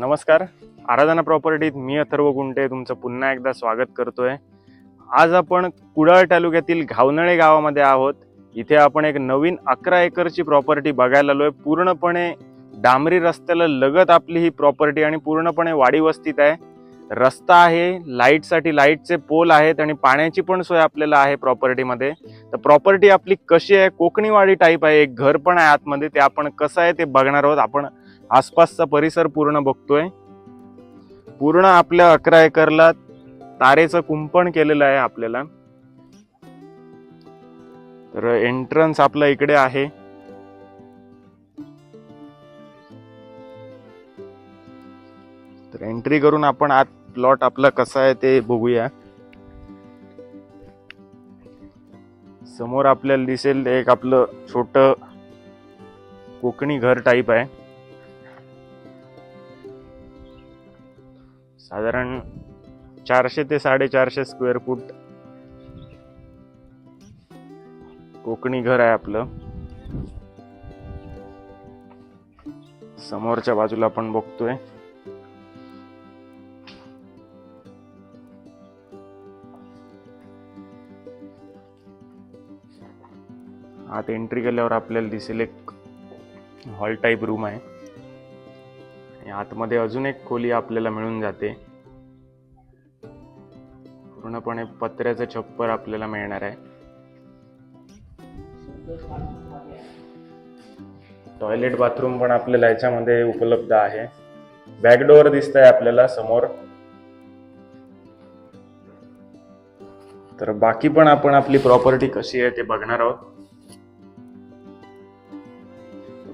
नमस्कार. आराधना प्रॉपर्टीत मी अथर्व गुंटे तुमचं पुन्हा एकदा स्वागत करतोय. आज आपण कुडाळ तालुक्यातील घावनळे गावामध्ये आहोत. इथे आपण एक नवीन अकरा एकरची प्रॉपर्टी बघायला आलोय. पूर्णपणे डांबरी रस्त्याला लगत आपली ही प्रॉपर्टी आणि पूर्णपणे वाडी वस्तीत आहे. रस्ता आहे लाईटसाठी लाईटचे पोल आहेत आणि पाण्याची पण सोय आपल्याला आहे प्रॉपर्टीमध्ये. तर प्रॉपर्टी आपली कशी आहे? कोकणीवाडी टाईप आहे. एक घर पण आहे आतमध्ये. ते आपण कसं आहे ते बघणार आहोत. आपण आसपासचा परिसर पूर्ण बघतोय. पूर्ण आपल्या अकरा एकरला तारेचं कुंपण केलेलं आहे आपल्याला. तर एंट्रन्स आपला इकडे आहे. तर एंट्री करून आपण आत प्लॉट आपला कसा आहे ते बघूया. समोर आपल्याला दिसेल एक आपलं छोट कोकणी घर टाईप आहे. साधारण चारशे ते साडेचारशे स्क्वेअर फूट कोकणी घर आहे आपलं. समोरच्या बाजूला आपण बघतोय. आत एंट्री केल्यावर आपल्याला दिसेल एक हॉल टाईप रूम आहे. आणि आतमध्ये अजून एक खोली आपल्याला मिळून जाते. पूर्णपणे पत्र्याचं छप्पर आपल्याला मिळणार आहे. टॉयलेट बाथरूम पण आपल्याला याच्यामध्ये उपलब्ध आहे. बॅकडोअर दिसत आहे आपल्याला समोर. तर बाकी पण आपण आपली प्रॉपर्टी कशी आहे ते बघणार आहोत.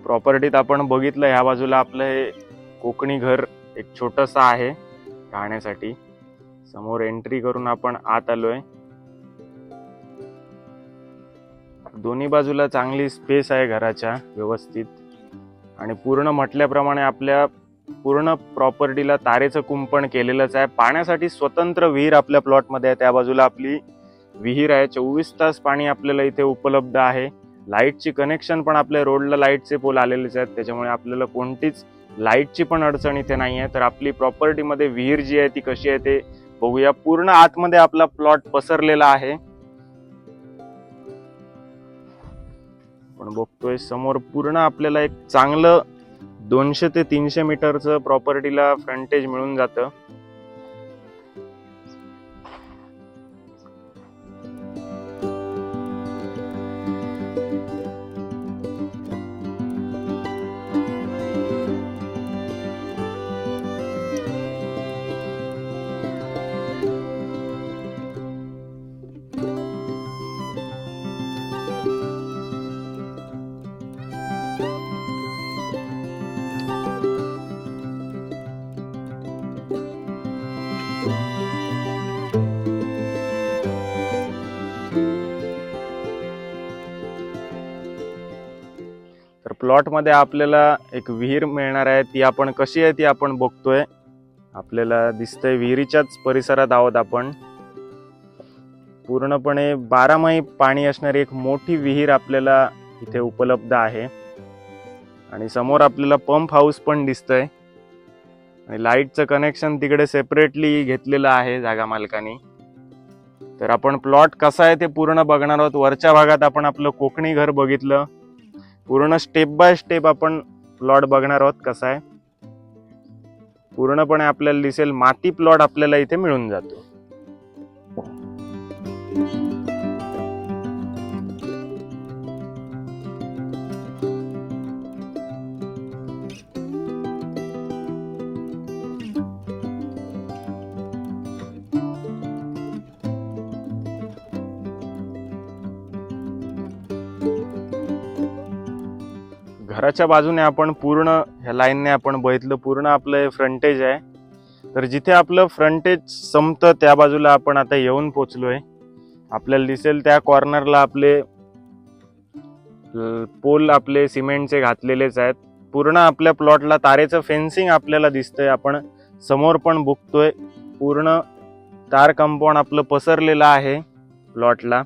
प्रॉपर्टीत आपण बघितलं ह्या बाजूला आपलं हे कोकणी घर एक छोटंसं आहे राहण्यासाठी. समोर एंट्री करून आपण आत आलोय. दोन्ही बाजूला चांगली स्पेस आहे घराच्या व्यवस्थित. आणि पूर्ण म्हटल्याप्रमाणे आपल्या पूर्ण प्रॉपर्टीला तारेचं कुंपण केलेलंच आहे. पाण्यासाठी स्वतंत्र विहीर आपल्या प्लॉटमध्ये आहे. त्या बाजूला आपली विहीर आहे. चोवीस तास पाणी आपल्याला इथे उपलब्ध आहे. लाईटची कनेक्शन पण आपल्या रोडला लाईटचे पोल आलेलेच आहेत. त्याच्यामुळे आपल्याला कोणतीच लाईटची पण अडचण इथे नाही आहे तर आपली प्रॉपर्टीमध्ये विहीर जी आहे ती कशी आहे ते बघूया. पूर्ण आतमध्ये आपला प्लॉट पसरलेला आहे. पण बघतोय समोर पूर्ण आपल्याला एक चांगलं दोनशे ते तीनशे मीटरचं प्रॉपर्टीला फ्रंटेज मिळून जातं. प्लॉटमध्ये आपल्याला एक विहीर मिळणार आहे ती आपण कशी आहे ती आपण बघतोय. आपल्याला दिसतंय विहिरीच्याच परिसरात आहोत आपण. पूर्णपणे बारामाही पाणी असणारी एक मोठी विहीर आपल्याला इथे उपलब्ध आहे. आणि समोर आपल्याला पंप हाऊस पण दिसतंय. आणि लाईटचं कनेक्शन तिकडे सेपरेटली घेतलेलं आहे जागा मालकाने. तर आपण प्लॉट कसा आहे ते पूर्ण बघणार आहोत. वरच्या भागात आपण आपलं कोकणी घर बघितलं. पूर्ण स्टेप बाय स्टेप आपण प्लॉट बघणार आहोत कसा आहे. पूर्णपणे आपल्याला दिसेल माती प्लॉट आपल्याला इथे मिळून जातो. घराच्या बाजूने आपण पूर्ण ह्या लाईनने आपण बघितलं पूर्ण आपलं फ्रंटेज आहे. तर जिथे आपलं फ्रंटेज संपतं त्या बाजूला आपण आता येऊन पोचलो आहे आपल्याला दिसेल त्या कॉर्नरला आपले पोल आपले सिमेंटचे घातलेलेच आहेत. पूर्ण आपल्या प्लॉटला तारेचं फेन्सिंग आपल्याला दिसतंय. आपण समोर पण बघतोय. पूर्ण तार कंपाऊंड आपलं पसरलेलं आहे प्लॉटला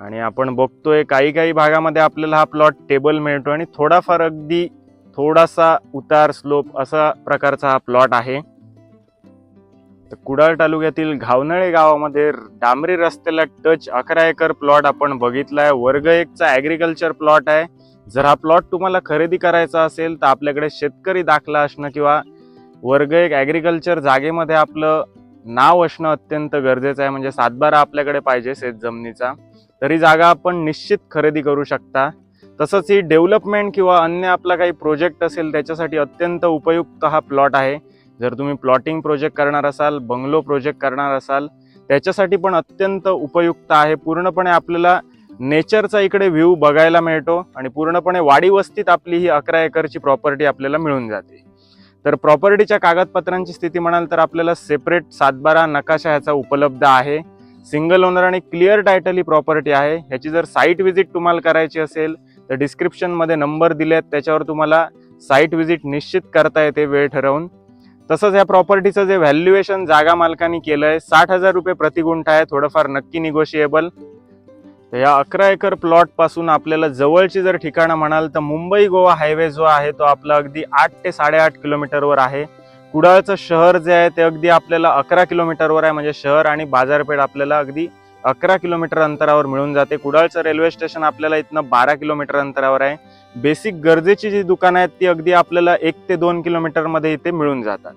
आणि आपण बघतोय काही काही भागामध्ये आपल्याला हा प्लॉट टेबल मिळतो आणि थोडाफार अगदी थोडासा उतार स्लोप असा प्रकारचा हा प्लॉट आहे. तर कुडाळ तालुक्यातील घावनळे गावामध्ये डांबरी रस्त्याला टच अकरा एकर प्लॉट आपण बघितलाय. वर्ग एकचा ॲग्रिकल्चर प्लॉट आहे. जर हा प्लॉट तुम्हाला खरेदी करायचा असेल तर आपल्याकडे शेतकरी दाखला असणं किंवा वर्ग एक ॲग्रिकल्चर जागेमध्ये आपलं नाव असणं अत्यंत गरजेचं आहे. म्हणजे सातबारा आपल्याकडे पाहिजे शेत जमिनीचा तरी जागा आपण निश्चित खरेदी करू शकता. तसंच ही डेव्हलपमेंट किंवा अन्य आपला काही प्रोजेक्ट असेल त्याच्यासाठी अत्यंत उपयुक्त हा प्लॉट आहे. जर तुम्ही प्लॉटिंग प्रोजेक्ट करणार असाल बंगलो प्रोजेक्ट करणार असाल त्याच्यासाठी पण अत्यंत उपयुक्त आहे. पूर्णपणे आपल्याला नेचरचा इकडे व्ह्यू बघायला मिळतो आणि पूर्णपणे वाडी वस्तीत आपली ही अकरा एकरची प्रॉपर्टी आपल्याला मिळून जाते. तर प्रॉपर्टीच्या कागदपत्रांची स्थिती म्हणाल तर आपल्याला सेपरेट सातबारा नकाशा ह्याचा उपलब्ध आहे. सिंगल ओनर आणि क्लिअर टायटल ही प्रॉपर्टी आहे. ह्याची जर साईट व्हिजिट तुम्हाला करायची असेल तर डिस्क्रिप्शनमध्ये नंबर दिले आहेत त्याच्यावर तुम्हाला साईट व्हिजिट निश्चित करता येते वेळ ठरवून. तसंच या प्रॉपर्टीचं जे व्हॅल्युएशन जागा मालकांनी केलं आहे साठ हजार रुपये प्रतिगुंठ आहे थोडंफार नक्की निगोशिएबल तर या अकरा एकर प्लॉटपासून आपल्याला जवळची जर ठिकाणं म्हणाल तर मुंबई गोवा हायवे जो आहे तो आपला अगदी आठ ते साडेआठ किलोमीटरवर आहे. कुडाळचं शहर जे आहे ते अगदी आपल्याला अकरा किलोमीटरवर आहे. म्हणजे शहर आणि बाजारपेठ आपल्याला अगदी अकरा किलोमीटर अंतरावर मिळून जाते. कुडाळचं रेल्वे स्टेशन आपल्याला इथनं बारा किलोमीटर अंतरावर आहे. बेसिक गरजेची जी दुकानं आहेत ती अगदी आपल्याला एक ते दोन किलोमीटरमध्ये इथे मिळून जातात.